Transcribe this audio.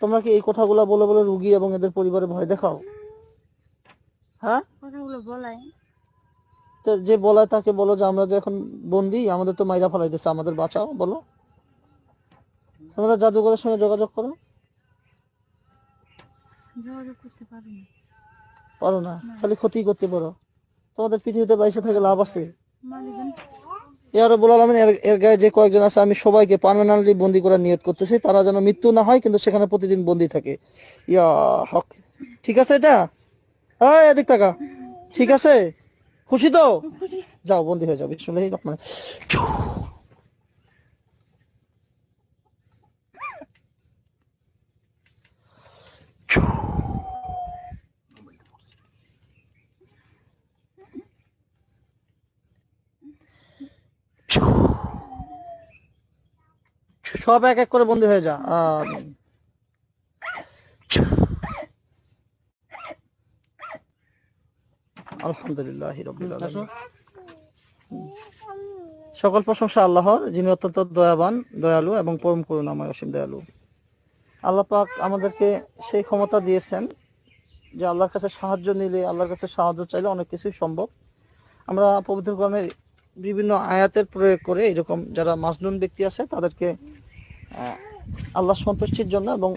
তোমরা কি এই কথাগুলো বলে বলে রুগী এবং এদের পরিবারে ভয় দেখাও। হ্যাঁ? কথাগুলো বলাই। তো যে বলায় তাকে বলো যে আমরা যে এখন বন্দি আমাদের তো মাইরা ফেলাইতেছে আমাদের বাঁচাও বলো। তোমাদের জাদুঘরের সঙ্গে যোগাযোগ করো। যোগাযোগ করতে পারি না। পারো না খালি ক্ষতি করতে পারো। তোমাদের পৃথিবীতে বাইসে থাকে লাভ আছে। এর এর গায়ে যে কয়েকজন আছে আমি সবাইকে পার্মানেন্টলি বন্দি করার নিয়ত করতেছি। তারা যেন মৃত্যু না হয় কিন্তু সেখানে প্রতিদিন বন্দি থাকে। ইয়া হক। ঠিক আছে এটা? হ্যাঁ এদিক টাকা ঠিক আছে? খুশি তো? যাও বন্দি হয়ে যাও। বিসমুল্লাহি রহমান সব এক এক করে বন্দি হয়ে যা। আলহামদুলিল্লাহ সকল প্রশংসা আল্লাহর যিনি অত্যন্ত দয়াবান দয়ালু এবং পরম করুণাময় অসীম দয়ালু। আল্লাহ পাক আমাদেরকে সেই ক্ষমতা দিয়েছেন যে আল্লাহর কাছে সাহায্য নিলে আল্লাহর কাছে সাহায্য চাইলে অনেক কিছুই সম্ভব। আমরা পবিত্র গ্রামে বিভিন্ন আয়াতের প্রয়োগ করে এরকম যারা মাজনুন ব্যক্তি আছে তাদেরকে আল্লাহ সন্তুষ্টির জন্য এবং